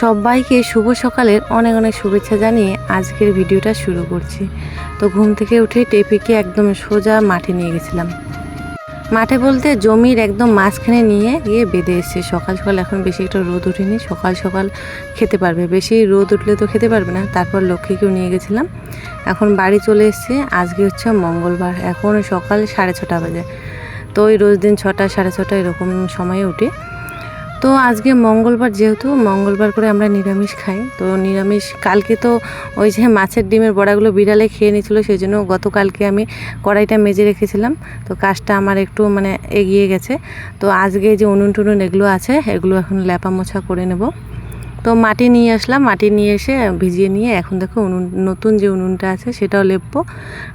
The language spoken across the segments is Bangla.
সবাইকে শুভ সকালের অনেক অনেক শুভেচ্ছা জানিয়ে আজকের ভিডিওটা শুরু করছি। তো ঘুম থেকে উঠে টেপিকে একদম সোজা মাঠে নিয়ে গেছিলাম। মাঠে বলতে জমির একদম মাঝখানে নিয়ে গিয়ে বেঁধে এসছে। সকাল সকাল এখন বেশি একটা রোদ উঠেনি সকাল সকাল খেতে পারবে। বেশি রোদ উঠলে তো খেতে পারবে না, তারপর লক্ষ্মীকেও নিয়ে গেছিলাম। এখন বাড়ি চলে এসছে, আজকে হচ্ছে মঙ্গলবার, এখন সকাল সাড়ে ছটা বাজে। তো ওই রোজ দিন ছটা সাড়ে ছটা এরকম সময়ে উঠি। তো আজকে মঙ্গলবার যেহেতু, মঙ্গলবার করে আমরা নিরামিষ খাই। তো নিরামিষ, কালকে তো ওই যে মাছের ডিমের বড়াগুলো বিড়ালে খেয়ে নিয়েছিল সেই জন্য গতকালকে আমি কড়াইটা মেজে রেখেছিলাম। তো কাজটা আমার একটু মানে এগিয়ে গেছে। তো আজকে যে উনুন টুনুন এগুলো আছে, এগুলো এখন ল্যাপা মোছা করে নেব। তো মাটি নিয়ে আসলাম, মাটি নিয়ে এসে ভিজিয়ে নিয়ে এখন দেখো উনুন, নতুন যে উনুনটা আছে সেটাও লেপবো।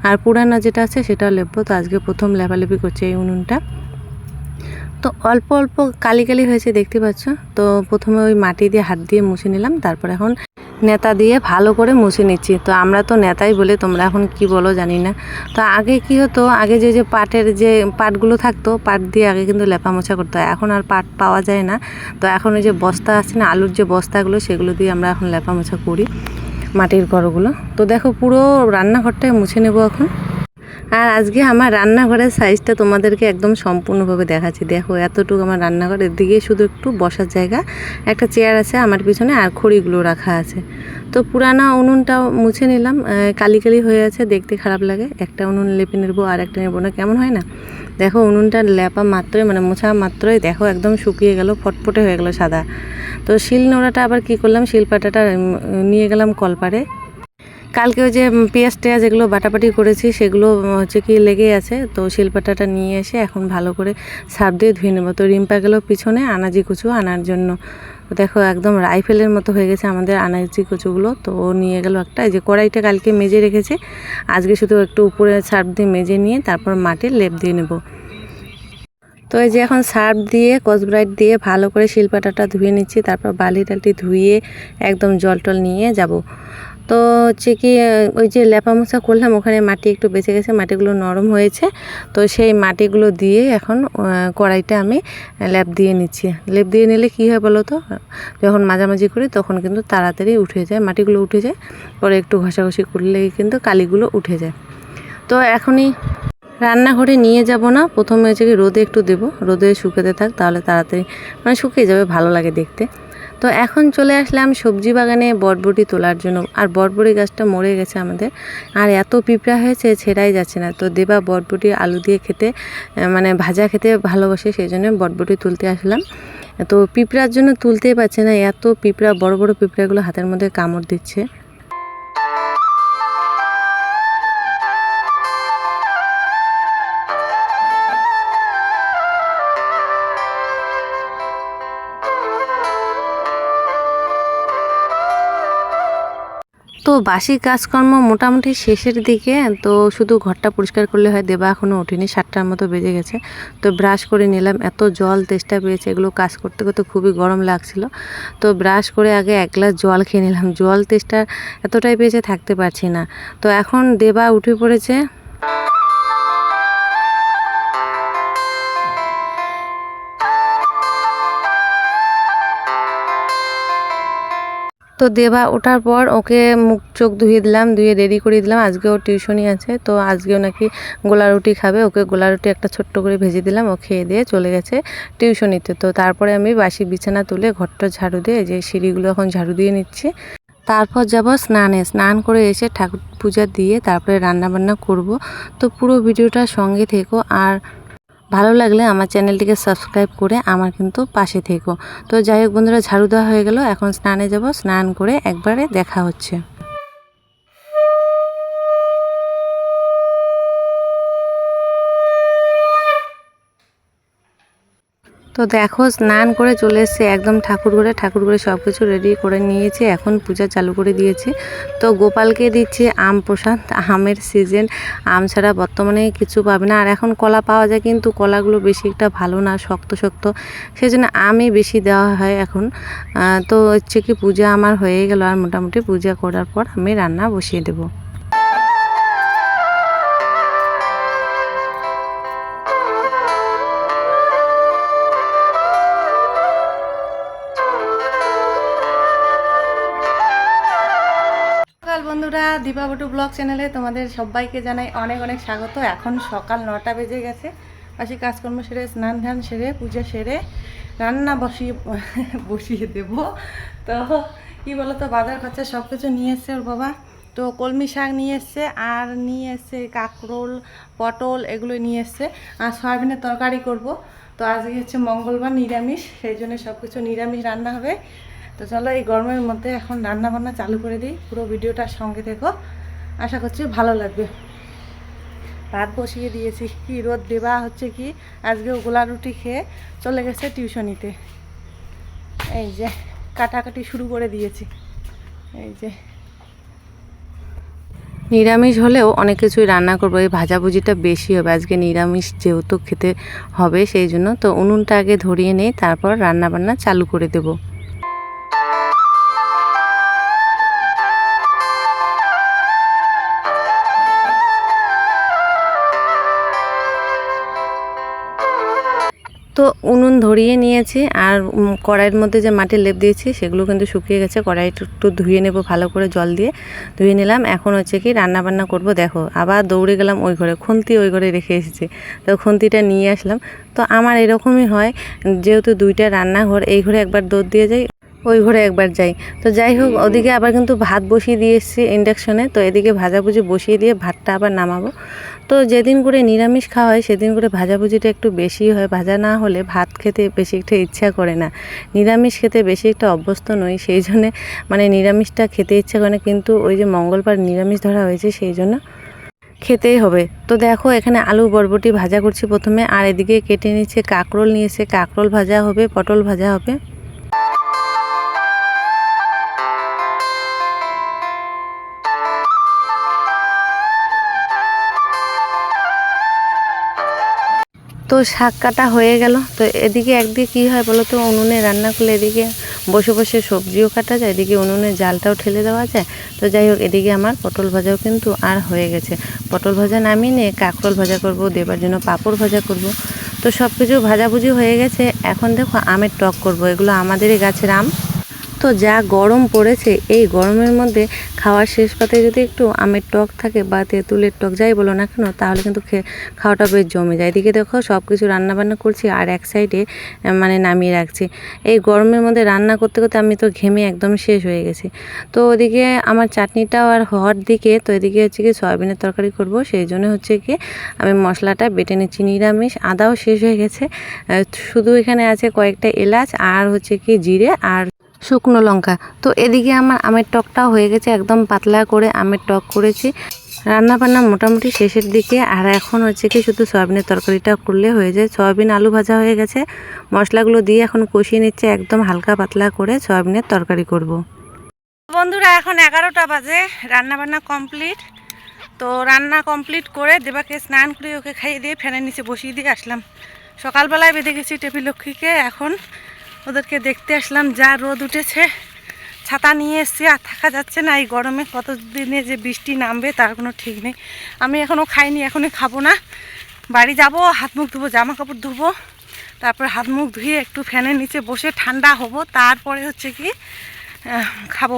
আর পুরানো যেটা আছে সেটাও লেপবো। তো আজকে প্রথম লেপালেপি করছে এই উনুনটা। তো অল্প অল্প কালি কালি হয়েছে, দেখতে পাচ্ছ? তো প্রথমে ওই মাটি দিয়ে হাত দিয়ে মুছে নিলাম, তারপর এখন নেতা দিয়ে ভালো করে মুছে নিচ্ছি। তো আমরা তো নেতাই বলে তোমরা এখন কি বলো জানি না। তো আগে কি হতো, আগে যে যে পাটের যে পাটগুলো থাকতো, পাট দিয়ে আগে কিন্তু লেপা মোছা করতে, এখন আর পাট পাওয়া যায় না। তো এখন ওই যে বস্তা আছে না, আলুর যে বস্তাগুলো, সেগুলো দিয়ে আমরা এখন লেপা মোছা করি মাটির ঘরগুলো। তো দেখো পুরো রান্নাঘরটাই মুছে নেব এখন। আর আজকে আমার রান্নাঘরের সাইজটা তোমাদেরকে একদম সম্পূর্ণভাবে দেখাচ্ছি। দেখো, এতটুকু আমার রান্নাঘরের দিকে শুধু একটু বসার জায়গা, একটা চেয়ার আছে আমার পিছনে আর খড়িগুলো রাখা আছে। তো পুরানা উনুনটাও মুছে নিলাম কালি কালি হয়ে আছে, দেখতে খারাপ লাগে। একটা উনুন লেপে নেব, আর একটা নেব না, কেমন হয় না? দেখো, উনুনটা লেপা মাত্রই মানে মোছা মাত্রই, দেখো, একদম শুকিয়ে গেল, ফটফটে হয়ে গেল সাদা। তো শিল নোড়াটা আবার কি করলাম? শিলপাটাটা নিয়ে গেলাম কলপারে কালকে ওই যে পেঁয়াজ টেয়াজ যেগুলো বাটাবাটি করেছি, সেগুলো হচ্ছে কি লেগে আছে, তো শিলপাটাটা নিয়ে এসে এখন ভালো করে সার দিয়ে ধুয়ে নেব। তো রিম্পা গেল পিছনে আনাজি কুচু আনার জন্য। দেখো একদম রাইফেলের মতো হয়ে গেছে আমাদের আনাজি কুচুগুলো, তো ও নিয়ে গেল একটা, এই যে কড়াইটা কালকে মেজে রেখেছে, আজকে শুধু একটু উপরে সার্ফ দিয়ে মেজে নিয়ে তারপর মাটির লেপ দিয়ে নেব। তো এই যে এখন সার্ফ দিয়ে কসব্রাইট দিয়ে ভালো করে শিলপাটাটা ধুয়ে নিচ্ছি, তারপর বালি টালটি ধুয়ে একদম জল টল নিয়ে যাব। তো হচ্ছে কি ওই যে লেপা মোছা করলাম, ওখানে মাটি একটু বেঁচে গেছে, মাটিগুলো নরম হয়েছে। তো সেই মাটিগুলো দিয়ে এখন কড়াইটা আমি লেপ দিয়ে নিচ্ছি। লেপ দিয়ে নিলে কী হয় বলো তো? যখন মাঝামাঝি করি তখন কিন্তু তাড়াতাড়ি উঠে যায়, মাটিগুলো উঠে যায়। পরে একটু ঘষাঘষি করলেই কিন্তু কালিগুলো উঠে যায়। তো এখনই রান্নাঘরে নিয়ে যাব না, প্রথমে হচ্ছে কি রোদে একটু দেবো। রোদে শুকাতে থাক, তাহলে তাড়াতাড়ি মানে শুকিয়ে যাবে, ভালো লাগে দেখতে। তো এখন চলে আসলাম সবজি বাগানে বরবটি তোলার জন্য। আর বরবটি গাছটা মরে গেছে আমাদের। আর এত পিঁপড়া হয়েছে, ছেড়াই যাচ্ছে না। তো দেবা বরবটি আলু দিয়ে খেতে মানে ভাজা খেতে ভালোবাসে সেই জন্য বরবটি তুলতে আসলাম। তো পিঁপড়ার জন্য তুলতেই পারছে না। এত পিঁপড়া, বড় বড় পিঁপড়াগুলো হাতের মধ্যে কামড় দিচ্ছে। বাসি কাজকর্ম মোটামুটি শেষের দিকে, তো শুধু ঘরটা পরিষ্কার করলে হয়, দেবা এখনও ওঠেনি, সাতটার মতো বেজে গেছে। তো ব্রাশ করে নিলাম, এত জল তেষ্টা পেয়েছে, এগুলো কাজ করতে করতে খুবই গরম লাগছিল। তো ব্রাশ করে আগে এক গ্লাস জল খেয়ে নিলাম, জল তেষ্টা এতটাই পেয়েছে থাকতে পারছি না। তো এখন দেবা উঠে পড়েছে তো দেবা ওঠার পর ওকে মুখ চোখ ধুয়ে দিলাম, ধুয়ে রেডি করে দিলাম। আজকে ওর টিউশনই আছে, তো আজকেও নাকি গোলা রুটি খাবে। ওকে গোলা রুটি একটা ছোট্ট করে ভেজে দিলাম, ও খেয়ে দিয়ে চলে গেছে টিউশনিতে। তো তারপরে আমি বাসি বিছানা তুলে ঘরটা ঝাড়ু দিয়ে যে সিঁড়িগুলো এখন ঝাড়ু দিয়ে নিচ্ছি, তারপর যাব স্নানে। স্নান করে এসে ঠাকুর পূজা দিয়ে তারপরে রান্না বান্না করব। তো পুরো ভিডিওটা সঙ্গে থেকো। আর ভালো লাগলে আমার চ্যানেলটিকে সাবস্ক্রাইব করে আমার কিন্তু পাশে থেকো। তো যাই হোক বন্ধুরা, ঝাড়ু দেওয়া হয়ে গেল। এখন স্নানে যাব। স্নান করে একবারে দেখা হচ্ছে। তো দেখো, স্নান করে চলে এসেছে, একদম ঠাকুর ঘরে। ঠাকুর ঘরে সব কিছু রেডি করে নিয়েছে, এখন পূজা চালু করে দিয়েছে। তো গোপালকে দিচ্ছি আম প্রসাদ, আমের সিজন আম ছাড়া বর্তমানে কিছু পাবে না। আর এখন কলা পাওয়া যায়, কিন্তু কলাগুলো বেশি একটা ভালো না, শক্ত শক্ত। সেই জন্য আমই বেশি দেওয়া হয় এখন। তো হচ্ছে কি পূজা আমার হয়ে গেল, আর মোটামুটি পূজা করার পর আমি রান্না বসিয়ে দেবো। দীপাবটু ব্লগ চ্যানেলে তোমাদের সবাইকে জানাই অনেক অনেক স্বাগত। এখন সকাল নটা বেজে গেছে। বাসি কাজকর্ম সেরে, স্নান ধান সেরে, পুজো সেরে, রান্না বসিয়ে বসিয়ে দেব। তো কি বলো তো বাজার খরচা সব কিছু নিয়ে এসছে ওর বাবা। তো কলমি শাক নিয়ে এসছে, আর নিয়ে এসছে কাঁকরোল, পটল এগুলো নিয়ে এসছে। আর সয়াবিনের তরকারি করব। তো আজকে হচ্ছে মঙ্গলবার নিরামিষ, সেই জন্য সব কিছু নিরামিষ রান্না হবে। তো চলো এই গরমের মধ্যে এখন রান্না বান্না চালু করে দিই। পুরো ভিডিওটার সঙ্গে দেখো আশা করছি ভালো লাগবে। ভাত বসিয়ে দিয়েছি। কি রোদ দেবা হচ্ছে কি? আজকে গোলা রুটি খেয়ে চলে গেছে টিউশনিতে। এই যে কাটাকাটি শুরু করে দিয়েছি। এই যে নিরামিষ হলেও অনেক কিছুই রান্না করব। এই ভাজাভুজিটা বেশি হবে। আজকে নিরামিষ যেহেতু খেতে হবে সেই জন্য। তো উনুনটা আগে ধরিয়ে নেই, তারপর রান্না বান্না চালু করে দেবো। ধরিয়ে নিয়েছি আর কড়াইয়ের মধ্যে যে মাটির লেপ দিয়েছি সেগুলো কিন্তু শুকিয়ে গেছে। কড়াই একটু ধুয়ে নেব ভালো করে জল দিয়ে। ধুয়ে নিলাম। এখন হচ্ছে কি রান্না বান্না করব। দেখো, আবার দৌড়ে গেলাম ওই ঘরে। খুন্তি ওই ঘরে রেখে এসেছি। তো খুন্তিটা নিয়ে আসলাম। তো আমার এরকমই হয়, যেহেতু দুইটা রান্নাঘর, এই ঘরে একবার দৌড় দিয়ে যাই। ওই ঘরে একবার যাই। তো যাই হোক ওদিকে আবার কিন্তু ভাত বসিয়ে দিয়ে এসেছি ইন্ডাকশনে তো এদিকে ভাজাভুজি বসিয়ে দিয়ে ভাতটা আবার নামাবো। তো যেদিন করে নিরামিষ খাওয়া হয় সেদিন করে ভাজাভুজিটা একটু বেশি হয়। ভাজা না হলে ভাত খেতে বেশি একটা ইচ্ছা করে না। নিরামিষ খেতে বেশি একটা অভ্যস্ত নই সেই জন্যে মানে নিরামিষটা খেতে ইচ্ছা করে না। কিন্তু ওই যে মঙ্গলবার নিরামিষ ধরা হয়েছে সেই জন্য খেতেই হবে। তো দেখো এখানে আলু বরবটি ভাজা করছি প্রথমে। আর এদিকে কেটে নিচ্ছে কাঁকরোল নিয়েছে কাঁকরোল ভাজা হবে পটল ভাজা হবে। তো শাক কাটা হয়ে গেল। তো এদিকে একদিকে কী হয় বলো তো, উনুনে রান্না করলে এদিকে বসে বসে সবজিও কাটা যায়, এদিকে উনুনে জালটাও ঠেলে দেওয়া যায়। তো যাই হোক, এদিকে আমার পটল ভাজাও কিন্তু আর হয়ে গেছে। পটল ভাজা নামিয়ে নিয়ে কাঁকরোল ভাজা করব, দেবার জন্য পাঁপড় ভাজা করব। তো সব কিছু ভাজাভুজি হয়ে গেছে। এখন দেখো আমের টক করব, এগুলো আমাদেরই গাছের আম। তো যা গরম পড়েছে, এই গরমের মধ্যে খাওয়ার শেষ পাতে যদি একটু আমের টক থাকে বা তেঁতুলের টক, যাই বলো না কেন, তাহলে কিন্তু খাওয়াটা বেশ জমে যায়। এদিকে দেখো সব কিছু রান্নাবান্না করছি আর এক সাইডে মানে নামিয়ে রাখছি। এই গরমের মধ্যে রান্না করতে করতে আমি তো ঘেমে একদম শেষ হয়ে গেছি। তো ওদিকে আমার চাটনিটাও আর হওয়ার দিকে, তো এদিকে হচ্ছে কি সয়াবিনের তরকারি করব, সেই জন্য হচ্ছে কি আমি মশলাটা বেটে নিচ্ছি, নিরামিষ। আদাও শেষ হয়ে গেছে। শুধু এখানে আছে কয়েকটা এলাচ আর হচ্ছে কি জিরে আর শুকনো লঙ্কা। তো এদিকে আমার আমের টকটাও হয়ে গেছে, একদম পাতলা করে আমের টক করেছি। রান্না বান্না মোটামুটি শেষের দিকে, আর এখন হচ্ছে কি শুধু সয়াবিনের তরকারিটা করলে হয়ে যায়। সয়াবিন আলু ভাজা হয়ে গেছে, মশলাগুলো দিয়ে এখন কষিয়ে নিচ্ছে একদম হালকা পাতলা করে সয়াবিনের তরকারি করব। বন্ধুরা, এখন এগারোটা বাজে রান্না বান্না কমপ্লিট। তো রান্না কমপ্লিট করে দেবাকে স্নান করে ওকে খাইয়ে দিয়ে ফ্যানের নিচে বসিয়ে দিয়ে আসলাম। সকালবেলায় বেঁধে গেছি টেপি লক্ষ্মীকে, এখন ওদেরকে দেখতে আসলাম, যা রোদ উঠেছে। ছাতা নিয়ে এসছি আর থাকা যাচ্ছে না, এই গরমে। কতদিনে যে বৃষ্টি নামবে তার কোনো ঠিক নেই। আমি এখনও খাইনি, এখনই খাব না। বাড়ি যাব, হাত মুখ ধুবো জামা কাপড় ধুবো। তারপর হাত মুখ ধুয়ে একটু ফ্যানের নিচে বসে ঠান্ডা হব। তারপরে হচ্ছে কি খাব।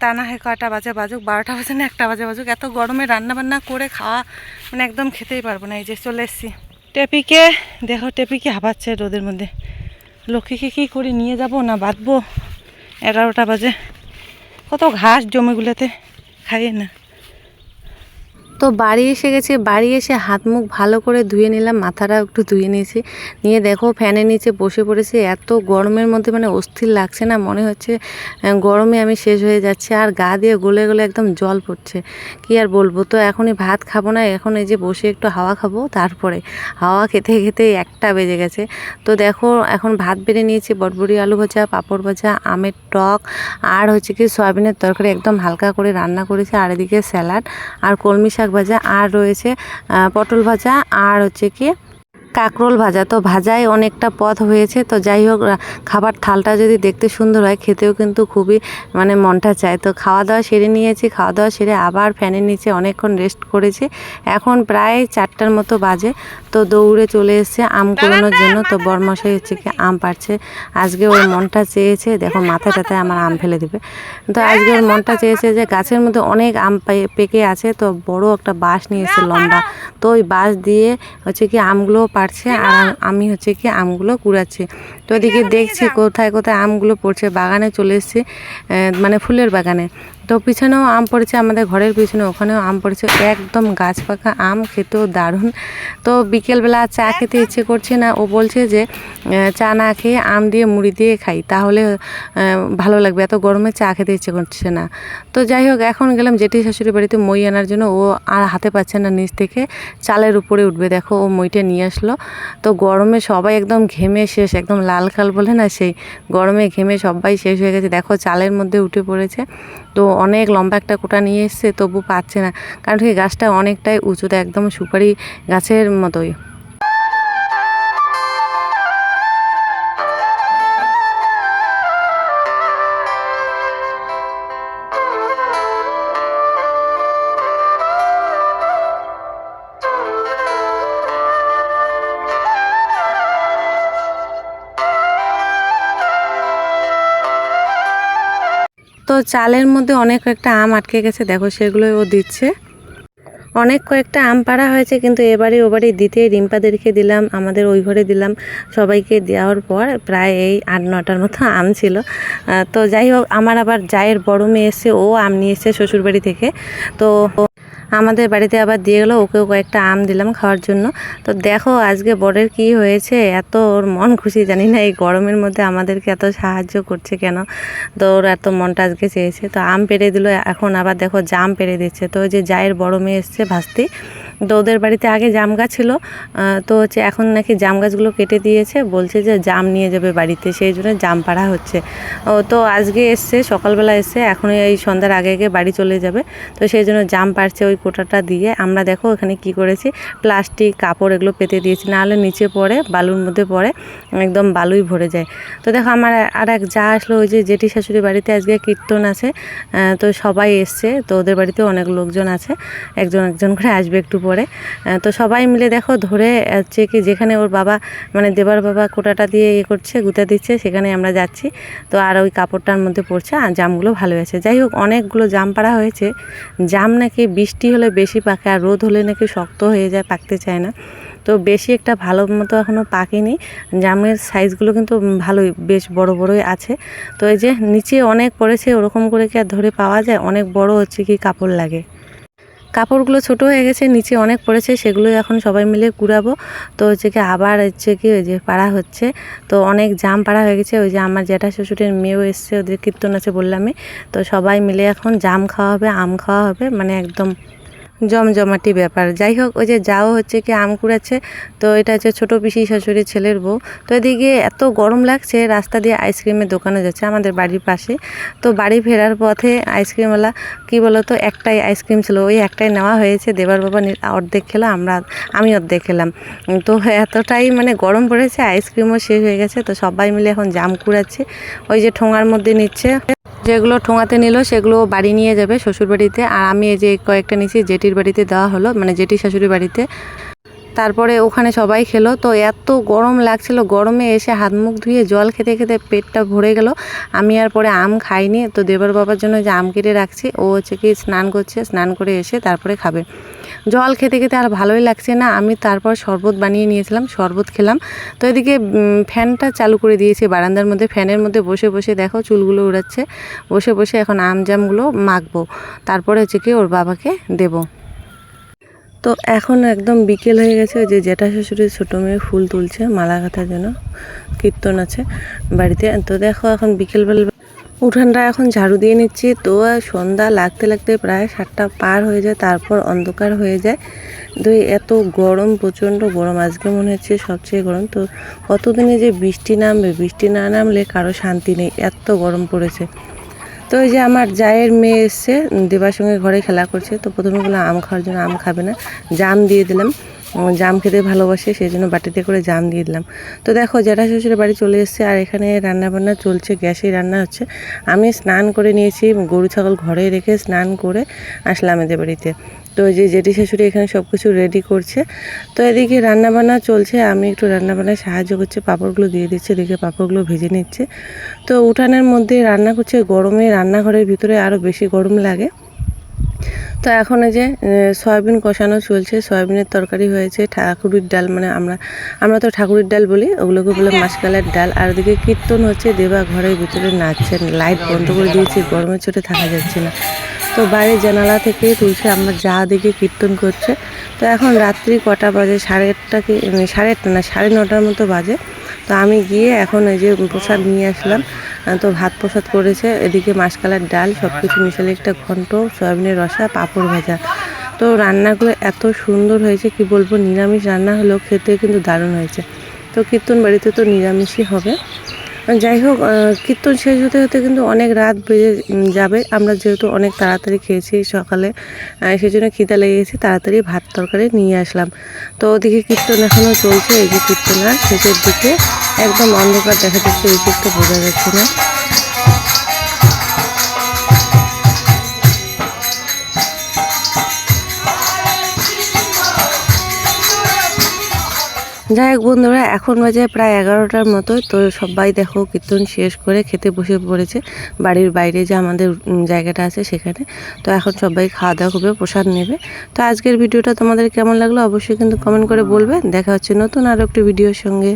তা না হয় কটা বাজে বাজুক, বারোটা বাজে না, একটা বাজে বাজুক। এত গরমে রান্না বান্না করে খাওয়া মানে একদম খেতেই পারব না, এই যে চলে এসছি। টেপিকে, দেখো টেপিকে হাবাচ্ছে রোদের মধ্যে। লক্ষ্মীকে কী করে নিয়ে যাব না বাঁধবো? এগারোটা বাজে। কত ঘাস জমিগুলোতে খাইয়ে না। তো বাড়ি এসে গেছে, বাড়ি এসে হাত মুখ ভালো করে ধুয়ে নিলাম মাথাটা একটু ধুয়ে নিয়েছি। নিয়ে দেখো ফ্যানের নিচে বসে পড়েছি, এত গরমের মধ্যে মানে অস্থির লাগছে না, মনে হচ্ছে গরমে আমি শেষ হয়ে যাচ্ছে, আর গা দিয়ে গলে গলে একদম জল পড়ছে। কি আর বলব, তো এখনই ভাত খাব না, এখন এই যে বসে একটু হাওয়া খাব, তারপরে হাওয়া খেতে খেতে একটা বেজে গেছে। তো দেখো এখন ভাত বেড়ে নিয়েছি, বটবড়ি, আলু ভাজা, পাঁপড় ভাজা, আমের টক, আর হচ্ছে কি, সয়াবিনের তরকারি একদম হালকা করে রান্না করেছি, আর এদিকে স্যালাড, আর কলমি শাক ভাজা আর রয়েছে পটল ভাজা আর হচ্ছে কি কাঁকরোল ভাজা। তো ভাজায় অনেকটা পথ হয়েছে। তো যাই হোক খাবার থালটা যদি দেখতে সুন্দর হয়, খেতেও কিন্তু খুবই মানে মনটা চায়। তো খাওয়া দাওয়া সেরে নিয়েছি। খাওয়া দাওয়া সেরে আবার ফ্যানের নিচে অনেকক্ষণ রেস্ট করেছি। এখন প্রায় চারটার মতো বাজে। তো দৌড়ে চলে এসেছে আম কুড়ানোর জন্য। তো বরমশাই হচ্ছে কি আম পাড়ছে। আজকে ওর মনটা চেয়েছে, দেখো মাথায় টাথায় আমার আম ফেলে দেবে। তো আজকে ওর মনটা চেয়েছে যে গাছের মধ্যে অনেক আম পেকে আছে। তো বড় একটা বাঁশ নিয়ে এসেছে লম্বা। তো ওই বাঁশ দিয়ে হচ্ছে কি আমগুলো পাড়ছে আর আমি হচ্ছে কি আমগুলো কুড়াচ্ছি। তো এদিকে দেখছি কোথায় কোথায় আমগুলো পড়ছে। বাগানে চলে এসছে মানে ফুলের বাগানে। তো পিছনেও আম পড়েছে, আমাদের ঘরের পিছনে ওখানেও আম পড়েছে। একদম গাছ পাকা আম, খেতেও দারুণ। তো বিকেলবেলা চা খেতে ইচ্ছে করছে না, ও বলছে যে চা না খেয়ে আম দিয়ে মুড়ি দিয়ে খাই, তাহলে ভালো লাগবে। এত গরমে চা খেতে ইচ্ছে করছে না। তো যাই হোক, এখন গেলাম জেঠি শাশুড়ি বাড়িতে মই আনার জন্য। ও আর হাতে পাচ্ছে না নিচ থেকে, চালের উপরে উঠবে। দেখো, ও মইটা নিয়ে আসলো। তো গরমে সবাই একদম ঘেমে শেষ, একদম লাল খাল বলে না সেই, গরমে ঘেমে সবাই শেষ হয়ে গেছে। দেখো, চালের মধ্যে উঠে পড়েছে। তো অনেক লম্বা একটা কোটা নিয়ে এসছে, তবু পাচ্ছে না। কারণ কি গাছটা অনেকটাই উঁচুতে, একদম সুপারি গাছের মতোই। চালের মধ্যে অনেক কয়েকটা আম আটকে গেছে, দেখো সেগুলো ও দিচ্ছে। অনেক কয়েকটা আম পাড়া হয়েছে, কিন্তু এবারে ও বাড়ি দিতে রিম্পাদেরকে দিলাম, আমাদের ওই ঘরে দিলাম। সবাইকে দেওয়ার পর প্রায় এই আট নটার মতো আম ছিল। তো যাই হোক, আমার আবার জায়ের বড় মেয়ে এসে ও আম নিয়ে এসছে শ্বশুরবাড়ি থেকে। তো আমাদের বাড়িতে আবার দিয়ে গেলো, ওকেও কয়েকটা আম দিলাম খাওয়ার জন্য। তো দেখো আজকে বরের কি হয়েছে, এত ওর মন খুশি, জানি না এই গরমের মধ্যে আমাদেরকে এত সাহায্য করছে কেন? তো ওর এত মনটা আজকে চেয়েছে। তো আম পেরে দিল, এখন আবার দেখো জাম পেরে দিচ্ছে। তো যে জায়ের বড় মেয়ে এসছে, ভাস্তি। তো ওদের বাড়িতে আগে জাম গাছ ছিল তো হচ্ছে এখন নাকি জাম গাছগুলো কেটে দিয়েছে, বলছে যে জাম নিয়ে যাবে বাড়িতে, সেই জন্য জাম পাড়া হচ্ছে। ও, তো আজকে এসছে, সকালবেলা এসছে এখন এই সন্ধ্যার আগে আগে বাড়ি চলে যাবে। তো সেই জন্য জাম পাড়ছে, ওই কোটাটা দিয়ে আমরা দেখো এখানে কি করেছি? প্লাস্টিক, কাপড় এগুলো পেতে দিয়েছি। নাহলে নিচে পড়ে, বালুর মধ্যে পড়ে, একদম বালুই ভরে যায়। তো দেখো আমার আর এক যা আসলো, ওই যে জেঠি শাশুড়ি বাড়িতে আজকে কীর্তন আছে তো সবাই এসছে। তো ওদের বাড়িতেও অনেক লোকজন আছে, একজন একজন করে আসবে একটু পরে। তো সবাই মিলে দেখো ধরে হচ্ছে কি, যেখানে ওর বাবা মানে দেবার বাবা কোটাটা দিয়ে ইয়ে করছে, গুঁতা দিচ্ছে, সেখানে আমরা যাচ্ছি। তো আর ওই কাপড়টার মধ্যে পড়ছে, আর জামগুলো ভালো আছে। যাই হোক, অনেকগুলো জাম পাড়া হয়েছে। জাম নাকি বৃষ্টি হলে বেশি পাকে আর রোদ হলে নাকি শক্ত হয়ে যায়, পাকতে চায় না। তো বেশি একটা ভালো মতো এখনও পাকেনি। জামের সাইজগুলো কিন্তু ভালোই, বেশ বড় বড়ই আছে। তো এই যে নিচে অনেক পড়েছে, ওরকম করে কি আর ধরে পাওয়া যায়? অনেক বড় হচ্ছে কি কাপড় লাগে। কাপড়গুলো ছোট হয়ে গেছে, নিচে অনেক পড়েছে, সেগুলো এখন সবাই মিলে কুড়াবো। তো হচ্ছে কি আবার হচ্ছে কি ওই যে পাড়া হচ্ছে। তো অনেক জাম পাড়া হয়ে গেছে, ওই যে আমার জ্যাঠা শ্বশুরের মেয়েও এসছে, ওদের কীর্তন আছে বললামই। তো সবাই মিলে এখন জাম খাওয়া হবে, আম খাওয়া হবে মানে একদম জমজমাটি ব্যাপার। যাই হোক, ওই যে যাও হচ্ছে কি আম কুড়াচ্ছে, তো এটা হচ্ছে ছোটো পিসি শাশুড়ির ছেলের বউ। তো এদিকে এত গরম লাগছে, রাস্তা দিয়ে আইসক্রিমের দোকানে যাচ্ছে আমাদের বাড়ির পাশে। তো বাড়ি ফেরার পথে আইসক্রিমওয়ালা, কী বলতো, একটাই আইসক্রিম ছিল, ওই একটাই নেওয়া হয়েছে। দেবার বাবা অর্ধেক খেলো, আমরা, আমি অর্ধেক খেলাম। তো এতটাই মানে গরম পড়েছে, আইসক্রিমও শেষ হয়ে গেছে। তো সবাই মিলে এখন জাম কুড়াচ্ছে, ওই যে ঠোঙার মধ্যে নিচ্ছে। যেগুলো ঠোঙাতে নিল, সেগুলো বাড়ি নিয়ে যাবে শ্বশুরবাড়িতে। আর আমি এই যে কয়েকটা নিচ্ছি নিয়েছি জেঠির বাড়িতে দেওয়া হলো মানে জেঠি শাশুড়ি বাড়িতে। তারপরে ওখানে সবাই খেলো, তো এত গরম লাগছিল, গরমে এসে হাত মুখ ধুয়ে জল খেতে খেতে পেটটা ভরে গেল। আমি আর পরে আম খাইনি, তো দেবর বাবার জন্য যে আম কেটে রাখছি, ও হচ্ছে কি স্নান করছে, স্নান করে এসে তারপরে খাবে। জল খেতে খেতে আর ভালোই লাগছে না, আমি তারপর শরবত বানিয়ে নিয়েছিলাম, শরবত খেলাম। তো এদিকে ফ্যানটা চালু করে দিয়েছি, বারান্দার মধ্যে, ফ্যানের মধ্যে বসে বসে দেখো চুলগুলো উড়াচ্ছে। বসে বসে এখন আম জামগুলো মাখবো, তারপরে হচ্ছে কি ওর বাবাকে দেবো। তো এখন একদম বিকেল হয়ে গেছে যে জেঠা শ্বশুরের ছোটো মেয়ে ফুল তুলছে, মালা গাঁথার জন্য কীর্তন আছে বাড়িতে। তো দেখো এখন বিকেলবেলা উঠানটা এখন ঝাড়ু দিয়ে নিচ্ছি। তো সন্ধ্যা লাগতে লাগতে প্রায় সাতটা পার হয়ে যায়, তারপর অন্ধকার হয়ে যায়। তো এত গরম, প্রচণ্ড গরম, আজকে মনে হচ্ছে সবচেয়ে গরম। তো কতদিনে যে বৃষ্টি নামবে, বৃষ্টি না নামলে কারও শান্তি নেই, এত গরম পড়েছে। তো এই যে আমার জায়ের মেয়ে এসছে দেবার সঙ্গে ঘরে খেলা করছে। তো প্রথমে বলে আম খাওয়ার জন্য আম খাবে না। জাম দিয়ে দিলাম। জাম খেতে ভালোবাসে সেই জন্য বাটিতে করে জাম দিয়ে দিলাম। তো দেখো, জ্যাঠা শ্বশুরের বাড়ি চলে এসছে, আর এখানে রান্না বান্না চলছে, গ্যাসেই রান্না হচ্ছে। আমি স্নান করে নিয়েছি, গরু, ছাগল ঘরে রেখে স্নান করে আসলাম এদের বাড়িতে। তো ওই যে জেঠি শাশুড়ি এখানে সব কিছু রেডি করছে। তো এদিকে রান্নাবান্না চলছে, আমি একটু রান্নাবান্নায় সাহায্য করছি, পাঁপড়গুলো দিয়ে দিচ্ছে, এদিকে পাঁপড়গুলো ভেজে নিচ্ছে। তো উঠানের মধ্যে রান্না করছে, গরমে রান্নাঘরের ভিতরে আরও বেশি গরম লাগে। তো এখন এই যে সয়াবিন কষানো চলছে। সয়াবিনের তরকারি হয়েছে ঠাকুরের ডাল মানে আমরা আমরা তো ঠাকুরের ডাল বলি ওগুলোকে বলে মাসকালের ডাল। আর ওদিকে কীর্তন হচ্ছে দেবা ঘরের ভিতরে নাচছেন লাইট বন্ধ করে দিয়েছি গরমের চোটে থাকা যাচ্ছে না। তো বাইরের জানালা থেকে তুলছে আমরা যা দিকে কীর্তন করছে। তো এখন রাত্রি কটা বাজে? সাড়ে আটটা কি সাড়ে আটটা না সাড়ে নটার মতো বাজে। তো আমি গিয়ে এখন এই যে প্রসাদ নিয়ে আসলাম। তো ভাত প্রসাদ করেছে। এদিকে মাসকালার ডাল সব কিছু মিশালে একটা ঘন্ট, সয়াবিনের রসা, পাঁপড় ভাজা। তো রান্নাগুলো এত সুন্দর হয়েছে, কি বলব, নিরামিষ রান্না হলেও খেতে কিন্তু দারুণ হয়েছে। তো কীর্তন বাড়িতে তো নিরামিষই হবে। যাই হোক কীর্তন শেষ হতে হতে কিন্তু অনেক রাত বেজে যাবে। আমরা যেহেতু অনেক তাড়াতাড়ি খেয়েছি সকালে সেই জন্য খিদা লেগে গেছে তাড়াতাড়ি ভাত তরকারি নিয়ে আসলাম। তো ওদিকে কীর্তন এখনও চলছে, এই যে কীর্তন শেষের দিকে। একদম অন্ধকার দেখা যাচ্ছে এই দিকটা বোঝা যাচ্ছে না। যাই হোক বন্ধুরা, এখন বাজে প্রায় এগারোটার মতো, তো সবাই দেখো কীর্তন শেষ করে খেতে বসে পড়েছে। বাড়ির বাইরে যে আমাদের জায়গাটা আছে সেখানে। তো এখন সবাই খাওয়া দাওয়া করবে, প্রসাদ নেবে। তো আজকের ভিডিওটা তোমাদের কেমন লাগল অবশ্যই কিন্তু কমেন্ট করে বলবে। দেখা হচ্ছে নতুন আরও একটি ভিডিওর সঙ্গে।